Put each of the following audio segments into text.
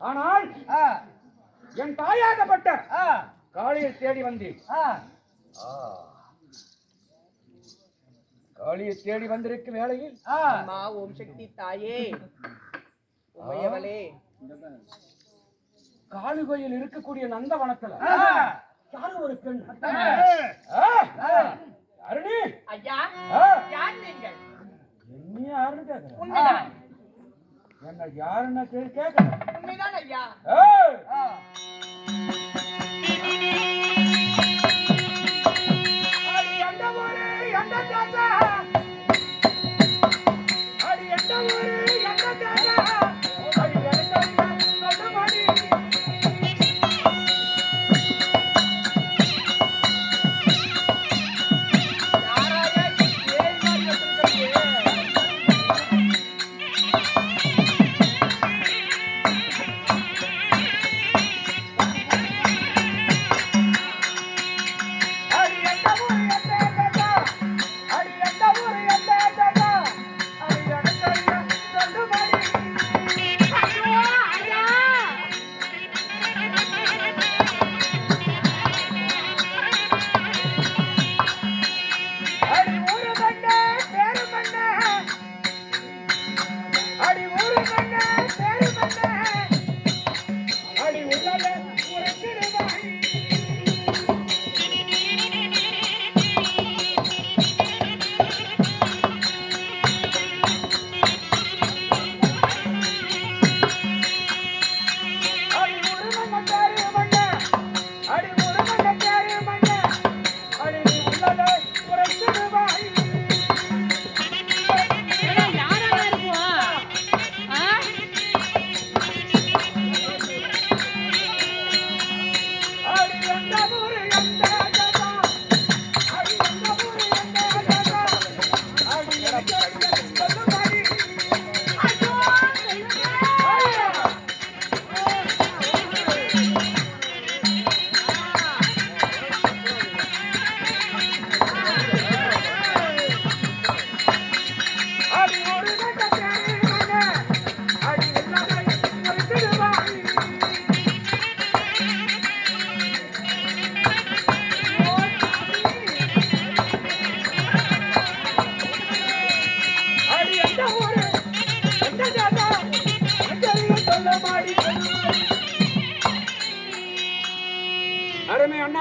ஆனால் என் தாயாகப்பட்ட காளியை தேடி வந்தேன். காளியை தேடி வந்திருக்கும் வேளையில் அம்மா ஓம் சக்தி தாயே. உமையவளே. காளி கோயில் இருக்கக்கூடிய நந்த வனத்துல யாரு ஒரு பெண் யாருனி ஐயா யார் நீங்கள்? என்ன யாருன்னு கேட்கிறேன் உண்மைதான் என்ன யாருன்னு கேள்வி கேக்குறேன்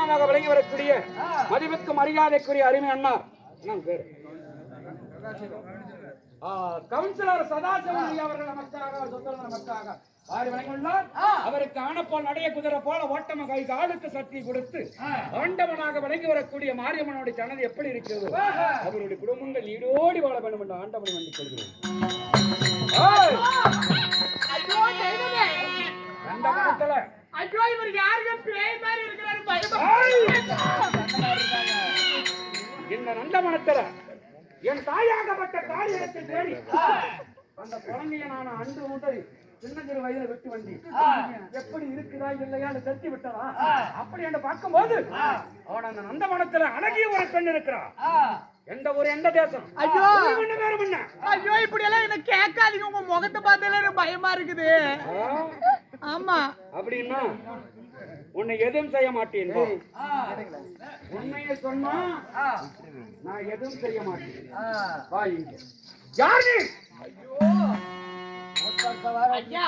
அண்ணாவாக விளங்கி வரக்கூடிய மதிப்புக்கு மரியாதைக்குரிய அருமை அண்ணா. பேரு. கவுன்சிலர் சதாசிவன் அவர்கள் நமக்காக சொத்தல் நமக்காக அவருக்கு ஆனப்போல் நடைய குதிரை போல ஓட்டம கை காலுக்கு சக்தி கொடுத்து ஆண்டவனாக விளங்கி வரக்கூடிய மாரியம்மனுடைய சனது எப்படி இருக்கிறது? அவருடைய குடும்பங்கள் நீடோடி வாழ வேண்டும் என்று ஆண்டவனை வேண்டிக் கொள்கிறேன். ஐயோ, இவர் இந்த நந்தமனத்துல என் தாயாகப்பட்ட காரியத்தில் தேடி. அந்த குழந்தைய நான் அன்று முதல் சின்னஞ்சிறு வயதுல விட்டு வண்டி எப்படி இருக்குதா இல்லையான்னு தட்டி விட்டதா? அப்படி என்று பார்க்கும்போது அவன் அந்த நந்தவனத்துல அழகிய ஒரு பெண் இருக்கிறா எந்த ஊர் எந்த தேசம்? ஐயோ! என்ன வேற என்ன ஐயோ இப்படி எல்லாம் என்ன கேட்காதீங்க. உங்க முகத்தை பார்த்தாலே எனக்கு பயமா இருக்குது. ஆமா. அப்படின்னா உன்னை எதுவும் செய்ய மாட்டேன் போ. உண்மையை சொன்னா நான் எதுவும் செய்ய மாட்டேன். வா இங்க. யார் நீ? ஐயா.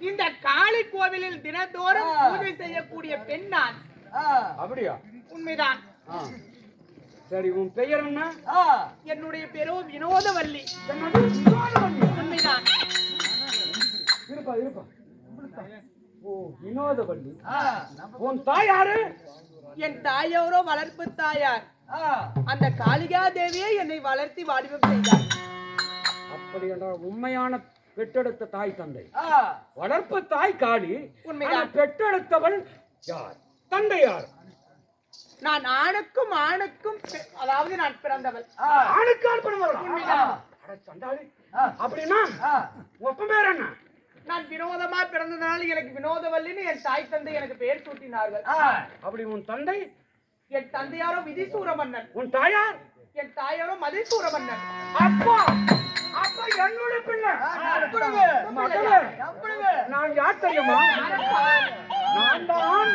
இந்த காளி கோவிலில் தினந்தோறும் பூஜை செய்யக்கூடிய பெண் நான். அப்படியா? உண்மைதான். சரி உன் பெயர் என்ன? என்னுடைய பேரோ வினோதவல்லி. என்னது? வினோதவல்லி. உண்மைதான். இருப்பா இருப்பா. ஓ வினோதவல்லி உன் தாய் யாரு? என் தாயோரோ வளர்ப்பு தாயார். அந்த காளிகா தேவியே என்னை வளர்த்தி வாலிபம் செய்தார். அப்படி என்றால் உண்மையான பெற்றெடுத்த தாய் தந்தை. வளர்ப்பு தாய் காளி உண்மைதான். பெற்றெடுத்தவள் யார்? தந்தை யார்? நான் ஆணுக்கும் ஆணுக்கும் அதாவது நான் பிறந்தவள். ஆணுக்கு உண்மைதான். சண்டாளி. அப்படின்னா ஒப்ப பேர் என்ன? நான் வினோதமா பிறந்ததுனால எனக்கு வினோதவல்லின்னு என் தாய் தந்தை எனக்கு பெயர் சூட்டினார்கள். அப்படி உன் தந்தை? என் தந்தையாரோ விதிசூர மன்னன் உன் தாயார்? என் தாயாரோ மதிசூர மன்னன் அப்பா அப்பா என்னோட பிள்ளை. நான் யார் தெரியுமா? நான் தான்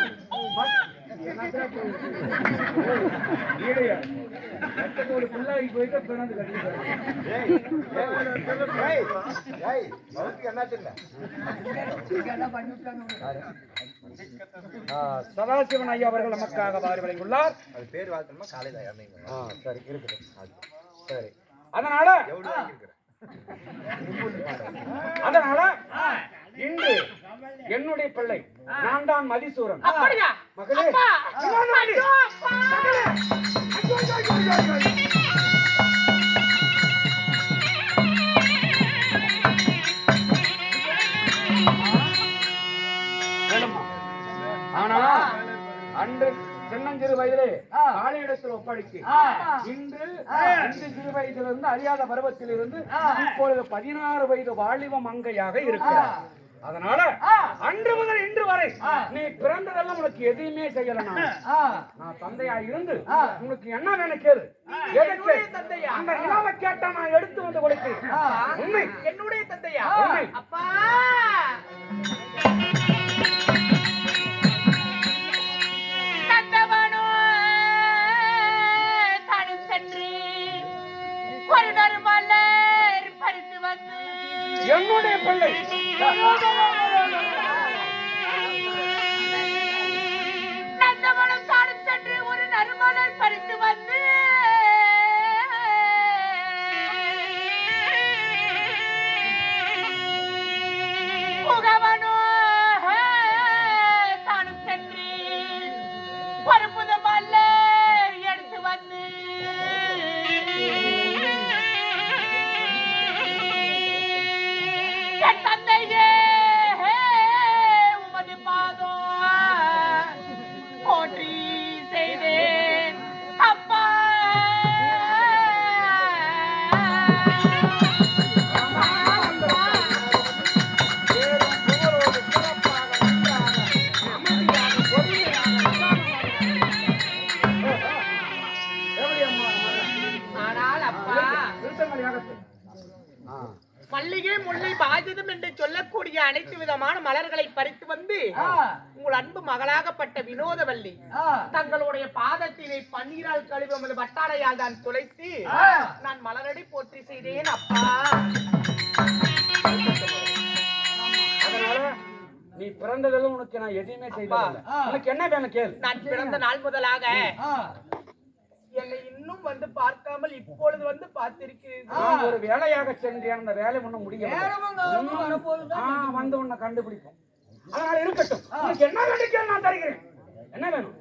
சதாசிவன் ஐயா அவர்கள் நமக்காக வாரி வழங்கியுள்ளார். அது பேர் வாழ்த்தணுமா? காலையில சரி இருக்கட்டும் சரி. அதனால அதனால இன்று என்னுடைய பிள்ளை நான் தான் மதிசூரன். மகளே? ஆனா அன்று சின்னஞ்சிறு வயதிலே காளியிடத்தில் ஒப்படைக்கு இன்று அஞ்சு சிறு வயதிலிருந்து அறியாத பருவத்திலிருந்து இப்பொழுது பதினாறு வயது வாலிப மங்கையாக இருக்கிறார். அதனால அன்று முதல் இன்று வரை நீ பிறந்ததெல்லாம் உனக்கு எதையுமே செய்யல நான். தந்தையா இருந்து உனக்கு என்ன வேணும் கேளு. எதுக்கு? தந்தையா? அந்த நிலாவை கேட்டா நான் எடுத்து வந்து கொடுக்கிறேன் உண்மை. என்னுடைய தந்தையா. அப்பா! மல்லிகை முல்லை பாஜதம் என்று சொல்லக்கூடிய அனைத்து விதமான மலர்களை பறித்து வந்து உங்கள் அன்பு மகளாகப்பட்ட வினோதவல்லி தங்களுடைய பாதத்தினை பன்னீரால் கழுவி உமது வட்டாரையால் தான் துளைத்து நான் மலரடி போற்றி செய்தேன் அப்பா. அதனால நீ பிறந்ததெல்லாம் உனக்கு நான் எதையுமே செய்ததில்லை. உனக்கு என்ன வேணும் கேளு. நான் பிறந்த நாள் முதலாக என்னை இன்னும் வந்து பார்க்காமல் இப்பொழுது வந்து பார்த்திருக்கிறீர்கள்? ஒரு வேலையாக சென்றேன். அந்த வேலை ஒண்ணும் முடிய வந்து உன்னை கண்டுபிடிப்போம். அதனால இருக்கட்டும். உனக்கு என்ன வேணும் கேளு நான் தருகிறேன். என்ன வேணும்?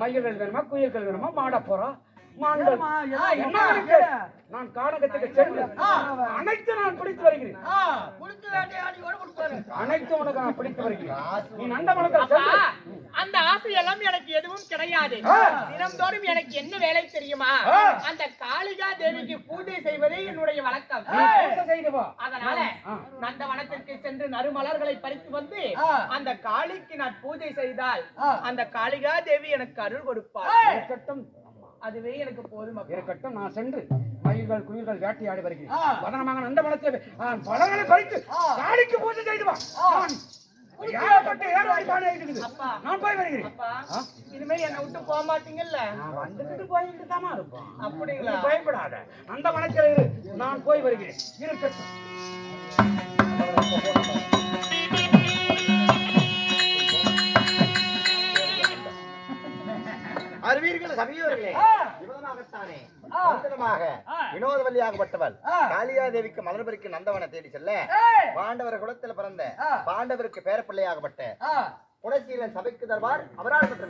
மயில்கள் வேணுமா குயில்கள் வேணுமா வேணும் கேளு. நான் கானகத்துக்கு சென்று அனைத்து நான் பிடித்து வருகிறேன். அனைத்து உனக்கு நான் பிடித்து வருகிறேன். நீ நந்தவனத்தில் அப்பா சென்று அந்த ஆசையெல்லாம் எனக்கு எதுவும் கிடையாது. தினம்தோறும் எனக்கு என்ன வேலை தெரியுமா. அந்த காளிகா தேவிக்கு பூஜை செய்வதே என்னுடைய வழக்கம். அதனால. நந்தவனத்திற்கு சென்று நறுமலர்களை பறித்து வந்து அந்த காளிக்கு நான் பூஜை செய்தால் அந்த காளிகா தேவி எனக்கு அருள் கொடுப்பார் அதுவே எனக்கு போதும். இருக்கட்டும் நான் சென்று மயில்கள் குயில்கள் வேட்டையாடி வருகிறேன். வதனமாக நந்த மனத்தில் பழங்களை பறித்து காளிக்கு பூஜை செய்து வா. நான் போய் வருகிறேன். அப்பா ஆ? இனிமே என்னை விட்டு போக மாட்டீங்கல்ல? நான் வந்துகிட்டு போய்கிட்டு தாமா இருப்போம் அப்படிங்களா? பயப்படாத. அந்த இரு. நான் போய் வருகிறேன். இருக்கட்டும். மந்திரமாக வினோதவல்லியாகப்பட்டவள். காளியாதேவிக்கு மலர்பரிக்கு நந்தவன தேடி செல்ல பாண்டவர் குலத்தில் பிறந்த பாண்டவருக்கு பேரப்பிள்ளையாகப்பட்ட குணசீலன் சபைக்கு தருவார். அவரால் பெற்ற